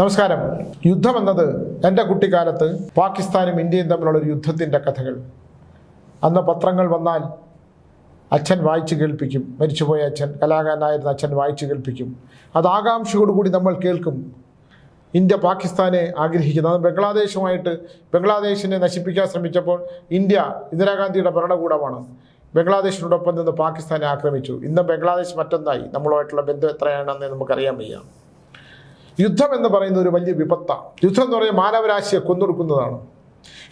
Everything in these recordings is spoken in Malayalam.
നമസ്കാരം. യുദ്ധം എന്നത് എന്റെ കുട്ടിക്കാലത്ത് പാകിസ്ഥാനും ഇന്ത്യയും തമ്മിലുള്ള ഒരു യുദ്ധത്തിന്റെ കഥകൾ. അന്ന് പത്രങ്ങൾ വന്നാൽ അച്ഛൻ വായിച്ചു കേൾപ്പിക്കും. മരിച്ചുപോയ അച്ഛൻ കലാകാരനായിരുന്ന അച്ഛൻ വായിച്ചു കേൾപ്പിക്കും. അത് ആകാംക്ഷയോടുകൂടി നമ്മൾ കേൾക്കും. ഇന്ത്യ പാകിസ്ഥാനെ ആഗ്രഹിക്കുന്നത്. അത് ബംഗ്ലാദേശുമായിട്ട് ബംഗ്ലാദേശിനെ നശിപ്പിക്കാൻ ശ്രമിച്ചപ്പോൾ ഇന്ത്യ ഇന്ദിരാഗാന്ധിയുടെ ഭരണകൂടമാണ്. ബംഗ്ലാദേശിനോടൊപ്പം നിന്ന് പാകിസ്ഥാനെ ആക്രമിച്ചു. ഇന്ന് ബംഗ്ലാദേശ് മറ്റൊന്നായി. നമ്മളുമായിട്ടുള്ള ബന്ധം എത്രയാണെന്ന് നമുക്കറിയാൻ വയ്യ. യുദ്ധം എന്ന് പറയുന്നത് ഒരു വലിയ വിപത്താണ്. യുദ്ധം എന്ന് പറയുന്നത് മാനവരാശിയെ കൊന്നൊടുക്കുന്നതാണ്.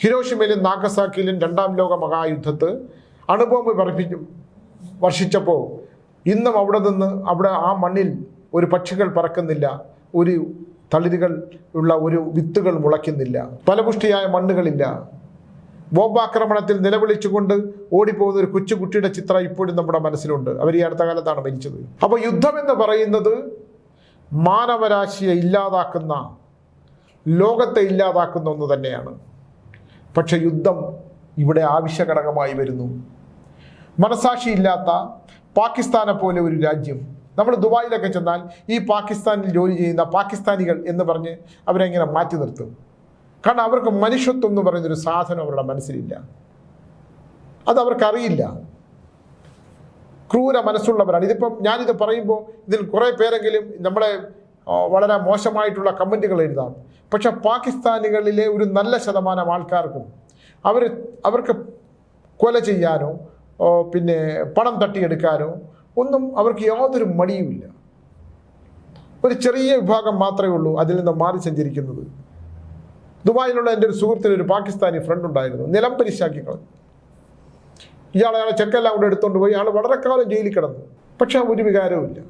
ഹിരോഷിമയിലും നാഗസാക്കിയിലും രണ്ടാം ലോക മഹായുദ്ധത്ത് അണുബോംബ് വർഷിച്ചു വർഷിച്ചപ്പോൾ ഇന്നും അവിടെ നിന്ന് അവിടെ ആ മണ്ണിൽ ഒരു പക്ഷികൾ പറക്കുന്നില്ല ഒരു തളിരുകൾ ഉള്ള ഒരു വിത്തുകൾ മുളയ്ക്കുന്നില്ല ഫലപുഷ്ടിയായ മണ്ണുകളില്ല. ബോംബാക്രമണത്തിൽ നിലവിളിച്ചുകൊണ്ട് ഓടിപ്പോകുന്ന ഒരു കൊച്ചുകുട്ടിയുടെ ചിത്രം ഇപ്പോഴും നമ്മുടെ മനസ്സിലുണ്ട്. അവർ ഈ അടുത്ത കാലത്താണ് മരിച്ചത്. അപ്പോൾ യുദ്ധം എന്ന് പറയുന്നത് മാനവരാശിയെ ഇല്ലാതാക്കുന്ന ലോകത്തെ ഇല്ലാതാക്കുന്ന ഒന്ന് തന്നെയാണ്. പക്ഷെ യുദ്ധം ഇവിടെ ആവശ്യഘടകമായി വരുന്നു. മനസാക്ഷിയില്ലാത്ത പാകിസ്ഥാനെ പോലെ ഒരു രാജ്യം. നമ്മൾ ദുബായിലൊക്കെ ചെന്നാൽ ഈ പാകിസ്ഥാനിൽ ജോലി ചെയ്യുന്ന പാകിസ്ഥാനികൾ എന്ന് പറഞ്ഞ് അവരെങ്ങനെ മാറ്റി നിർത്തും. കാരണം അവർക്ക് മനുഷ്യത്വം എന്ന് പറയുന്നൊരു സാധനം അവരുടെ മനസ്സിലില്ല. അത് അവർക്കറിയില്ല. ക്രൂര മനസ്സുള്ളവരാണ്. ഇതിപ്പം ഞാനിത് പറയുമ്പോൾ ഇതിൽ കുറേ പേരെങ്കിലും നമ്മളെ വളരെ മോശമായിട്ടുള്ള കമന്റുകൾ എഴുതാം. പക്ഷെ പാകിസ്ഥാനികളിലെ ഒരു നല്ല ശതമാനം ആൾക്കാർക്കും അവർ അവർക്ക് കൊല ചെയ്യാനോ പിന്നെ പണം തട്ടിയെടുക്കാനോ ഒന്നും അവർക്ക് യാതൊരു മടിയുമില്ല ഒരു ചെറിയ വിഭാഗം മാത്രമേ ഉള്ളൂ അതിൽ നിന്ന് മാറി സഞ്ചരിക്കുന്നത്. ദുബായിലുള്ള എന്റെ ഒരു സുഹൃത്തിന് ഒരു പാകിസ്ഥാനി ഫ്രണ്ട് ഉണ്ടായിരുന്നു. നിലം പരിശാക്കി കളഞ്ഞു ഇയാൾ അയാളെ ചെക്കെല്ലാം കൂടെ എടുത്തുകൊണ്ട് പോയി. അയാൾ വളരെ കാലം ജയിലിൽ കിടന്നു. പക്ഷെ ഒരു വികാരവുമില്ല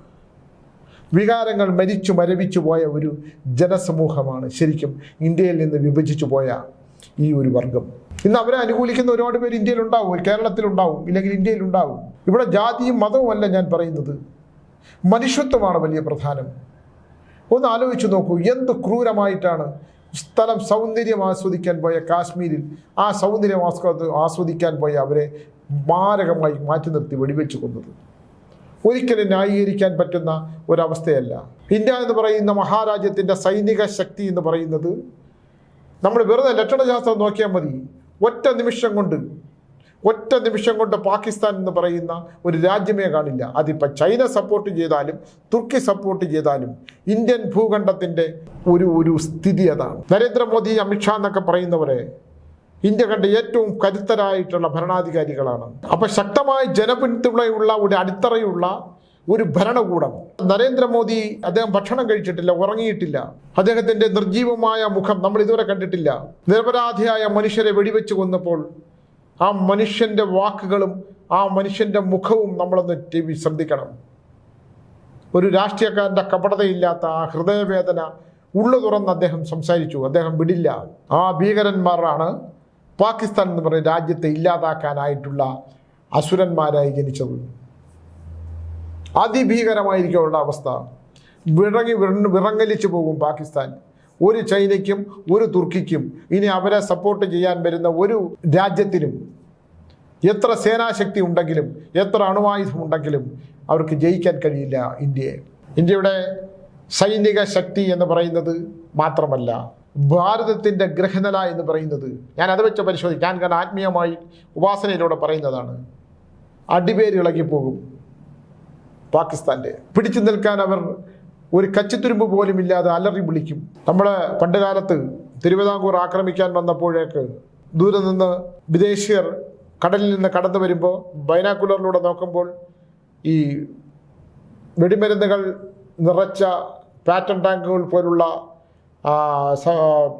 വികാരങ്ങൾ മരിച്ചു മരവിച്ചു പോയ ഒരു ജനസമൂഹമാണ് ശരിക്കും ഇന്ത്യയിൽ നിന്ന് വിഭജിച്ചു പോയ ഈ ഒരു വർഗം. ഇന്ന് അവരെ അനുകൂലിക്കുന്ന ഒരുപാട് പേര് ഇന്ത്യയിലുണ്ടാവും കേരളത്തിലുണ്ടാവും ഇല്ലെങ്കിൽ ഇന്ത്യയിലുണ്ടാവും ഇവിടെ ജാതിയും മതവും അല്ല ഞാൻ പറയുന്നത്. മനുഷ്യത്വമാണ് വലിയ പ്രധാനം. ഒന്ന് ആലോചിച്ച് നോക്കൂ എന്ത് ക്രൂരമായിട്ടാണ് സ്ഥലം സൗന്ദര്യം ആസ്വദിക്കാൻ പോയ കാശ്മീരിൽ ആ സൗന്ദര്യം ആസ്വദ ആസ്വദിക്കാൻ പോയ അവരെ മാരകമായി മാറ്റി നിർത്തി വെടിവെച്ച് കൊന്നത്. ഒരിക്കലും ന്യായീകരിക്കാൻ പറ്റുന്ന ഒരവസ്ഥയല്ല. ഇന്ത്യ എന്ന് പറയുന്ന മഹാരാജ്യത്തിന്റെ സൈനിക ശക്തി എന്ന് പറയുന്നത് നമ്മൾ വെറുതെ ലക്ഷണശാസ്ത്രം നോക്കിയാൽ മതി. ഒറ്റ നിമിഷം കൊണ്ട് ഒറ്റ നിമിഷം കൊണ്ട് പാകിസ്ഥാൻ എന്ന് പറയുന്ന ഒരു രാജ്യമേ കാണില്ല. അതിപ്പോൾ ചൈന സപ്പോർട്ട് ചെയ്താലും തുർക്കി സപ്പോർട്ട് ചെയ്താലും ഇന്ത്യൻ ഭൂഖണ്ഡത്തിന്റെ ഒരു ഒരു സ്ഥിതി അതാണ്. നരേന്ദ്രമോദി അമിത്ഷാ എന്നൊക്കെ പറയുന്നവരെ ഇന്ത്യ കണ്ട ഏറ്റവും കരുത്തരായിട്ടുള്ള ഭരണാധികാരികളാണ്. അപ്പൊ ശക്തമായ ജനപിന്തുണയുള്ള ഒരു അടിത്തറയുള്ള ഒരു ഭരണകൂടം. നരേന്ദ്രമോദി അദ്ദേഹം ഭക്ഷണം കഴിച്ചിട്ടില്ല ഉറങ്ങിയിട്ടില്ല. അദ്ദേഹത്തിന്റെ നിർജീവമായ മുഖം നമ്മൾ ഇതുവരെ കണ്ടിട്ടില്ല. നിരപരാധിയായ മനുഷ്യരെ വെടിവെച്ച് കൊന്നപ്പോൾ ആ മനുഷ്യന്റെ വാക്കുകളും ആ മനുഷ്യന്റെ മുഖവും നമ്മളൊന്ന് ടി വി ശ്രദ്ധിക്കണം. ഒരു രാഷ്ട്രീയക്കാരന്റെ കപടതയില്ലാത്ത ആ ഹൃദയവേദന ഉള്ളു തുറന്ന് അദ്ദേഹം സംസാരിച്ചു. അദ്ദേഹം വിടില്ല. ആ ഭീകരന്മാരാണ് പാകിസ്ഥാൻ എന്ന് പറയുന്ന രാജ്യത്തെ ഇല്ലാതാക്കാനായിട്ടുള്ള അസുരന്മാരായി ജനിച്ചത്. അവരുടെ അവസ്ഥ. വിറങ്ങി വിറ- വിറങ്ങലിച്ചു പോകും പാകിസ്ഥാൻ. ഒരു ചൈനയ്ക്കും ഒരു തുർക്കിക്കും ഇനി അവരെ സപ്പോർട്ട് ചെയ്യാൻ വരുന്ന ഒരു രാജ്യത്തിനും എത്ര സേനാശക്തി ഉണ്ടെങ്കിലും എത്ര അണുവായുധം ഉണ്ടെങ്കിലും അവർക്ക് ജയിക്കാൻ കഴിയില്ല ഇന്ത്യയെ. ഇന്ത്യയുടെ സൈനിക ശക്തി എന്ന് പറയുന്നത് മാത്രമല്ല ഭാരതത്തിന്റെ ഗ്രഹനില എന്ന് പറയുന്നത്. ഞാൻ അത് വെച്ച് പരിശോധിക്കും. ഞാൻ കാരണം ആത്മീയമായി ഉപാസനയിലൂടെ പറയുന്നതാണ്. അടിവേര് ഇളകിപ്പോകും പാകിസ്ഥാന്റെ. പിടിച്ചു നിൽക്കാൻ അവർ ഒരു കച്ചിത്തുരുമ്പ് പോലും ഇല്ലാതെ അലറി വിളിക്കും. നമ്മുടെ പണ്ട് കാലത്ത് തിരുവിതാംകൂർ ആക്രമിക്കാൻ വന്നപ്പോഴേക്ക് ദൂരെ നിന്ന് വിദേശീയർ കടലിൽ നിന്ന് കടന്നു വരുമ്പോൾ ബൈനാക്കുലറിലൂടെ നോക്കുമ്പോൾ ഈ വെടിമരുന്നുകൾ നിറച്ച പാറ്റൺ ടാങ്കുകൾ പോലുള്ള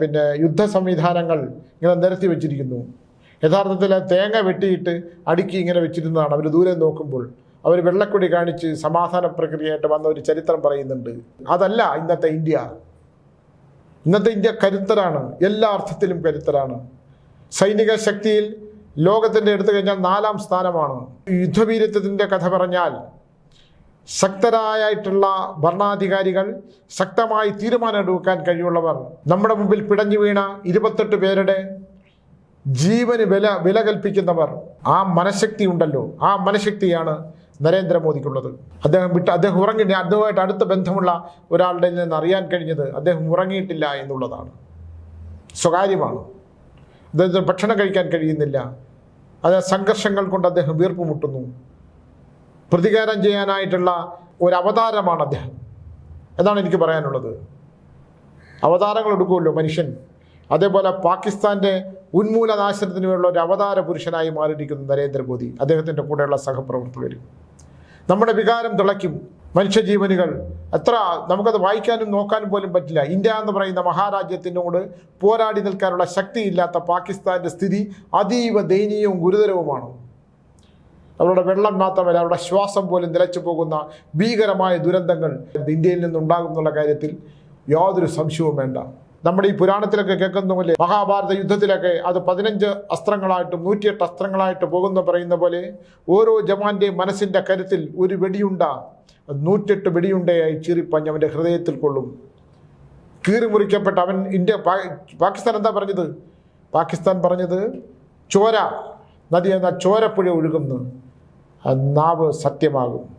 പിന്നെ യുദ്ധ സംവിധാനങ്ങൾ ഇങ്ങനെ നിരത്തി വെച്ചിരിക്കുന്നു. യഥാർത്ഥത്തിൽ തേങ്ങ വെട്ടിയിട്ട് അടുക്കി ഇങ്ങനെ വെച്ചിരുന്നതാണ്. അവർ ദൂരെ നോക്കുമ്പോൾ അവർ വെള്ളക്കൊടി കാണിച്ച് സമാധാന പ്രക്രിയയായിട്ട് വന്ന ഒരു ചരിത്രം പറയുന്നുണ്ട്. അതല്ല ഇന്നത്തെ ഇന്ത്യ. ഇന്നത്തെ ഇന്ത്യ കരുത്തരാണ്. എല്ലാ അർത്ഥത്തിലും കരുത്തരാണ്. സൈനിക ശക്തിയിൽ ലോകത്തിന്റെ എടുത്തു കഴിഞ്ഞാൽ നാലാം സ്ഥാനമാണ്. യുദ്ധവീരത്വത്തിന്റെ കഥ പറഞ്ഞാൽ ശക്തരായിട്ടുള്ള ഭരണാധികാരികൾ ശക്തമായി തീരുമാനമെടുക്കാൻ കഴിയുള്ളവർ നമ്മുടെ മുമ്പിൽ പിടഞ്ഞു വീണ ഇരുപത്തെട്ട് പേരുടെ ജീവന് വില വില കൽപ്പിക്കുന്നവർ. ആ മനഃശക്തി ഉണ്ടല്ലോ. ആ മനഃശക്തിയാണ് നരേന്ദ്രമോദിക്കുള്ളത്. അദ്ദേഹം വിട്ട് അദ്ദേഹം ഉറങ്ങി അദ്ദേഹമായിട്ട് അടുത്ത ബന്ധമുള്ള ഒരാളുടെ നിന്ന് അറിയാൻ കഴിഞ്ഞത് അദ്ദേഹം ഉറങ്ങിയിട്ടില്ല എന്നുള്ളതാണ്. സ്വകാര്യമാണ്. അദ്ദേഹത്തിന് ഭക്ഷണം കഴിക്കാൻ കഴിയുന്നില്ല. അത് സംഘർഷങ്ങൾ കൊണ്ട് അദ്ദേഹം വീർപ്പ് മുട്ടുന്നു പ്രതികാരം ചെയ്യാനായിട്ടുള്ള ഒരു അവതാരമാണ് അദ്ദേഹം. എന്നാണ് എനിക്ക് പറയാനുള്ളത്. അവതാരങ്ങൾ എടുക്കുമല്ലോ മനുഷ്യൻ. അതേപോലെ പാകിസ്ഥാന്റെ ഉന്മൂലനാശനത്തിന് വേണ്ടിയുള്ള ഒരു അവതാര പുരുഷനായി മാറിയിരിക്കുന്നു നരേന്ദ്രമോദി. അദ്ദേഹത്തിന്റെ കൂടെയുള്ള സഹപ്രവർത്തകരും. നമ്മുടെ വികാരം തിളയ്ക്കും. മനുഷ്യജീവനുകൾ എത്ര നമുക്കത് വായിക്കാനും നോക്കാനും പോലും പറ്റില്ല. ഇന്ത്യ എന്ന് പറയുന്ന മഹാരാജ്യത്തിനോട് പോരാടി നിൽക്കാനുള്ള ശക്തിയില്ലാത്ത പാകിസ്ഥാന്റെ സ്ഥിതി അതീവ ദയനീയവും ഗുരുതരവുമാണ്. അവരുടെ വെള്ളം മാത്രമല്ല അവരുടെ ശ്വാസം പോലും നിലച്ചു പോകുന്ന ഭീകരമായ ദുരന്തങ്ങൾ ഇന്ത്യയിൽ നിന്നുണ്ടാകും എന്നുള്ള കാര്യത്തിൽ യാതൊരു സംശയവും വേണ്ട. നമ്മുടെ ഈ പുരാണത്തിലൊക്കെ കേൾക്കുന്ന പോലെ മഹാഭാരത യുദ്ധത്തിലൊക്കെ അത് പതിനഞ്ച് അസ്ത്രങ്ങളായിട്ടും നൂറ്റിയെട്ട് അസ്ത്രങ്ങളായിട്ട് പോകുന്ന പറയുന്ന പോലെ ഓരോ ജവാന്റെയും മനസ്സിന്റെ കരുത്തിൽ ഒരു വെടിയുണ്ട നൂറ്റെട്ട് വെടിയുണ്ടയായി ചീറിപ്പഞ്ഞ് അവന്റെ ഹൃദയത്തിൽ കൊള്ളും. കീറി മുറിക്കപ്പെട്ട അവൻ ഇന്ത്യ പാകിസ്ഥാൻ എന്താ പറഞ്ഞത്? പാകിസ്ഥാൻ പറഞ്ഞത് ചോര നദി എന്ന ചോരപ്പുഴ ഒഴുകുന്നു. നാവ് സത്യമാകും.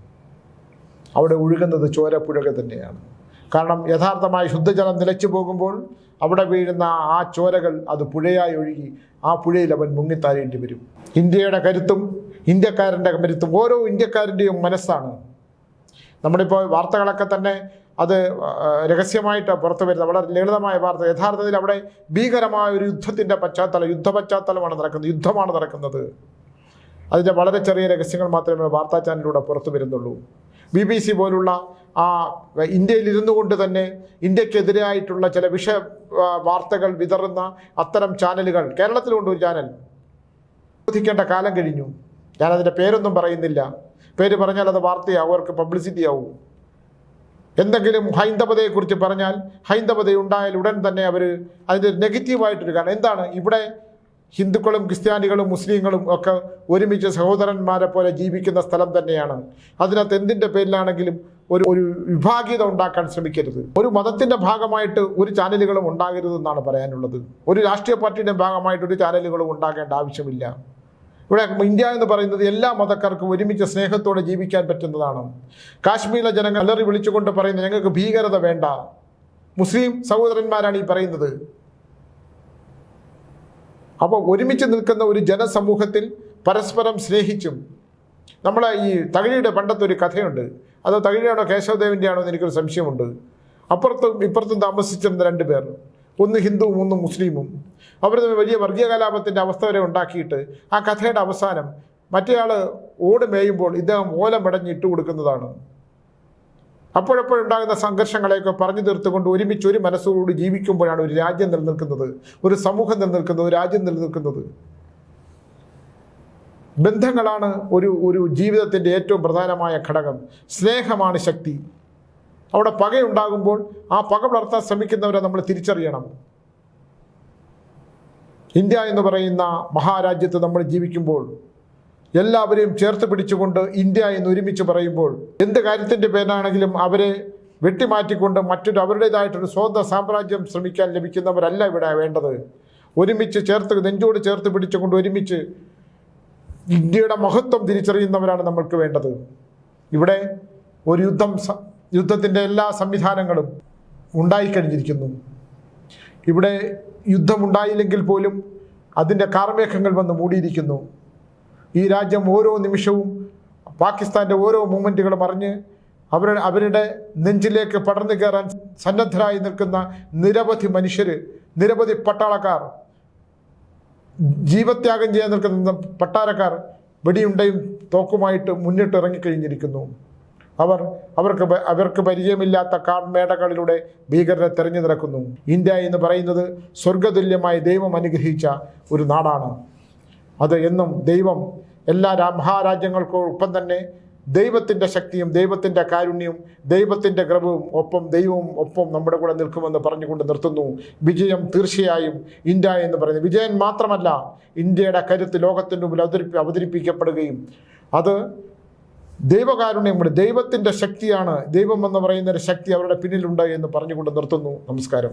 അവിടെ ഒഴുകുന്നത് ചോരപ്പുഴകൾ തന്നെയാണ്. കാരണം യഥാർത്ഥമായി ശുദ്ധജലം നിലച്ചു പോകുമ്പോൾ അവിടെ വീഴുന്ന ആ ചോരകൾ അത് പുഴയായി ഒഴുകി ആ പുഴയിൽ അവൻ മുങ്ങിത്താരേണ്ടി വരും. ഇന്ത്യയുടെ കരുത്തും ഇന്ത്യക്കാരന്റെ കരുത്തും ഓരോ ഇന്ത്യക്കാരന്റെയും മനസ്സാണ്. നമ്മളിപ്പോൾ വാർത്തകളൊക്കെ തന്നെ അത് രഹസ്യമായിട്ട് പുറത്തു വരുന്നത് വളരെ ലളിതമായ വാർത്ത. യഥാർത്ഥത്തിൽ അവിടെ ഭീകരമായ ഒരു യുദ്ധത്തിന്റെ പശ്ചാത്തലം യുദ്ധ പശ്ചാത്തലമാണ് നടക്കുന്നത് യുദ്ധമാണ് നടക്കുന്നത്. അതിന്റെ വളരെ ചെറിയ രഹസ്യങ്ങൾ മാത്രമേ വാർത്താ ചാനലിലൂടെ പുറത്തു വരുന്നുള്ളൂ. ബി ബി സി പോലുള്ള ആ ഇന്ത്യയിൽ ഇരുന്നു കൊണ്ട് തന്നെ ഇന്ത്യക്കെതിരായിട്ടുള്ള ചില വിഷ വാർത്തകൾ വിതറുന്ന അത്തരം ചാനലുകൾ കേരളത്തിലുണ്ട് ഒരു ചാനൽ ബോധിക്കേണ്ട കാലം കഴിഞ്ഞു. ഞാനതിന്റെ പേരൊന്നും പറയുന്നില്ല. പേര് പറഞ്ഞാൽ അത് വാർത്തയാവും അവർക്ക് പബ്ലിസിറ്റി ആവും എന്തെങ്കിലും ഹൈന്ദവതയെക്കുറിച്ച് പറഞ്ഞാൽ ഹൈന്ദവത ഉണ്ടായാൽ ഉടൻ തന്നെ അവർ അതിന്റെ നെഗറ്റീവായിട്ടൊരു കാരണം. എന്താണ്? ഇവിടെ ഹിന്ദുക്കളും ക്രിസ്ത്യാനികളും മുസ്ലിങ്ങളും ഒക്കെ ഒരുമിച്ച് സഹോദരന്മാരെ പോലെ ജീവിക്കുന്ന സ്ഥലം തന്നെയാണ്. അതിനകത്ത് എന്തിന്റെ പേരിലാണെങ്കിലും ഒരു ഒരു വിഭാഗീയത ഉണ്ടാക്കാൻ ശ്രമിക്കരുത്. ഒരു മതത്തിന്റെ ഭാഗമായിട്ട് ഒരു ചാനലുകളും ഉണ്ടാകരുതെന്നാണ് പറയാനുള്ളത്. ഒരു രാഷ്ട്രീയ പാർട്ടിയുടെ ഭാഗമായിട്ട് ഒരു ചാനലുകളും ഉണ്ടാകേണ്ട ആവശ്യമില്ല. ഇവിടെ ഇന്ത്യ എന്ന് പറയുന്നത് എല്ലാ മതക്കാർക്കും ഒരുമിച്ച് സ്നേഹത്തോടെ ജീവിക്കാൻ പറ്റുന്നതാണ്. കാശ്മീരിലെ ജനങ്ങൾ അലറി വിളിച്ചുകൊണ്ട് പറയുന്നത് ഞങ്ങൾക്ക് ഭീകരത വേണ്ട. മുസ്ലിം സഹോദരന്മാരാണ് ഈ പറയുന്നത്. അപ്പോൾ ഒരുമിച്ച് നിൽക്കുന്ന ഒരു ജനസമൂഹത്തിൽ പരസ്പരം സ്നേഹിച്ചും നമ്മളെ ഈ തകഴിയുടെ പണ്ടത്തെ ഒരു കഥയുണ്ട്. അത് തകഴിയാണോ കേശവദേവിന്റെ ആണോ എന്ന് എനിക്കൊരു സംശയമുണ്ട്. അപ്പുറത്തും ഇപ്പുറത്തും താമസിച്ചിരുന്ന രണ്ട് പേർ ഒന്ന് ഹിന്ദുവും ഒന്ന് മുസ്ലിമും. അവർ വലിയ വർഗീയ കലാപത്തിന്റെ അവസ്ഥ വരെ ഉണ്ടാക്കിയിട്ട് ആ കഥയുടെ അവസാനം മറ്റേയാൾ ഓട് മേയുമ്പോൾ ഇദ്ദേഹം ഓലം മടഞ്ഞ് ഇട്ട് കൊടുക്കുന്നതാണ് അപ്പോഴപ്പോഴുണ്ടാകുന്ന സംഘർഷങ്ങളെയൊക്കെ പറഞ്ഞു തീർത്തുകൊണ്ട് ഒരുമിച്ച് ഒരു മനസ്സോടുകൂടി ജീവിക്കുമ്പോഴാണ് ഒരു രാജ്യം നിലനിൽക്കുന്നത് ഒരു സമൂഹം നിലനിൽക്കുന്നത് ഒരു രാജ്യം നിലനിൽക്കുന്നത്. ബന്ധങ്ങളാണ് ഒരു ഒരു ജീവിതത്തിന്റെ ഏറ്റവും പ്രധാനമായ ഘടകം. സ്നേഹമാണ് ശക്തി. അവിടെ പകയുണ്ടാകുമ്പോൾ ആ പക വളർത്താൻ ശ്രമിക്കുന്നവരെ നമ്മൾ തിരിച്ചറിയണം. ഇന്ത്യ എന്ന് പറയുന്ന മഹാരാജ്യത്ത് നമ്മൾ ജീവിക്കുമ്പോൾ എല്ലാവരെയും ചേർത്ത് പിടിച്ചുകൊണ്ട് ഇന്ത്യ എന്ന് ഒരുമിച്ച് പറയുമ്പോൾ എന്ത് കാര്യത്തിന്റെ പേരാണെങ്കിലും അവരെ വെട്ടിമാറ്റിക്കൊണ്ട് മറ്റൊരു അവരുടേതായിട്ടൊരു സ്വന്തം സാമ്രാജ്യം ശ്രമിക്കാൻ ലഭിക്കുന്നവരല്ല ഇവിടെ വേണ്ടത്. ഒരുമിച്ച് ചേർത്ത് നെഞ്ചോട് ചേർത്ത് പിടിച്ചുകൊണ്ട് ഒരുമിച്ച് ഇന്ത്യയുടെ മഹത്വം തിരിച്ചറിയുന്നവരാണ് നമ്മൾക്ക് വേണ്ടത്. ഇവിടെ ഒരു യുദ്ധം യുദ്ധത്തിന്റെ എല്ലാ സംവിധാനങ്ങളും ഉണ്ടായിക്കഴിഞ്ഞിരിക്കുന്നു. ഇവിടെ യുദ്ധമുണ്ടായില്ലെങ്കിൽ പോലും അതിന്റെ കാർമേഘങ്ങൾ വന്ന് മൂടിയിരിക്കുന്നു. ഈ രാജ്യം ഓരോ നിമിഷവും പാകിസ്ഥാന്റെ ഓരോ മൂമെന്റുകളും അറിഞ്ഞ് അവരുടെ അവരുടെ നെഞ്ചിലേക്ക് പടർന്നു കയറാൻ സന്നദ്ധരായി നിൽക്കുന്ന നിരവധി മനുഷ്യർ നിരവധി പട്ടാളക്കാർ ജീവത്യാഗം ചെയ്യാൻ നിൽക്കുന്ന പട്ടാരക്കാർ വെടിയുണ്ടയും തോക്കുമായിട്ട് മുന്നിട്ട് ഇറങ്ങിക്കഴിഞ്ഞിരിക്കുന്നു. അവർ അവർക്ക് അവർക്ക് പരിചയമില്ലാത്ത കാൺമേടകളിലൂടെ ഭീകരരെ തെരഞ്ഞു നടക്കുന്നു. ഇന്ത്യ എന്ന് പറയുന്നത് സ്വർഗതുല്യമായി ദൈവം അനുഗ്രഹിച്ച ഒരു നാടാണ്. അത് എന്നും ദൈവം എല്ലാ മഹാരാജ്യങ്ങൾക്കൊപ്പം തന്നെ ദൈവത്തിന്റെ ശക്തിയും ദൈവത്തിന്റെ കാരുണ്യവും ദൈവത്തിന്റെ ഗർഭവും ഒപ്പം ദൈവവും ഒപ്പം നമ്മുടെ കൂടെ നിൽക്കുമെന്ന് പറഞ്ഞുകൊണ്ട് നിർത്തുന്നു. വിജയം തീർച്ചയായും ഇന്ത്യ എന്ന് പറയുന്നത് വിജയൻ മാത്രമല്ല ഇന്ത്യയുടെ കരുത്ത് ലോകത്തിന്റെ മുമ്പിൽ അവതരിപ്പി അവതരിപ്പിക്കപ്പെടുകയും അത് ദൈവകാരുണ്യമുണ്ട് ദൈവത്തിന്റെ ശക്തിയാണ്. ദൈവം എന്ന് പറയുന്ന ശക്തി അവരുടെ പിന്നിലുണ്ട് എന്ന് പറഞ്ഞുകൊണ്ട് നിർത്തുന്നു. നമസ്കാരം.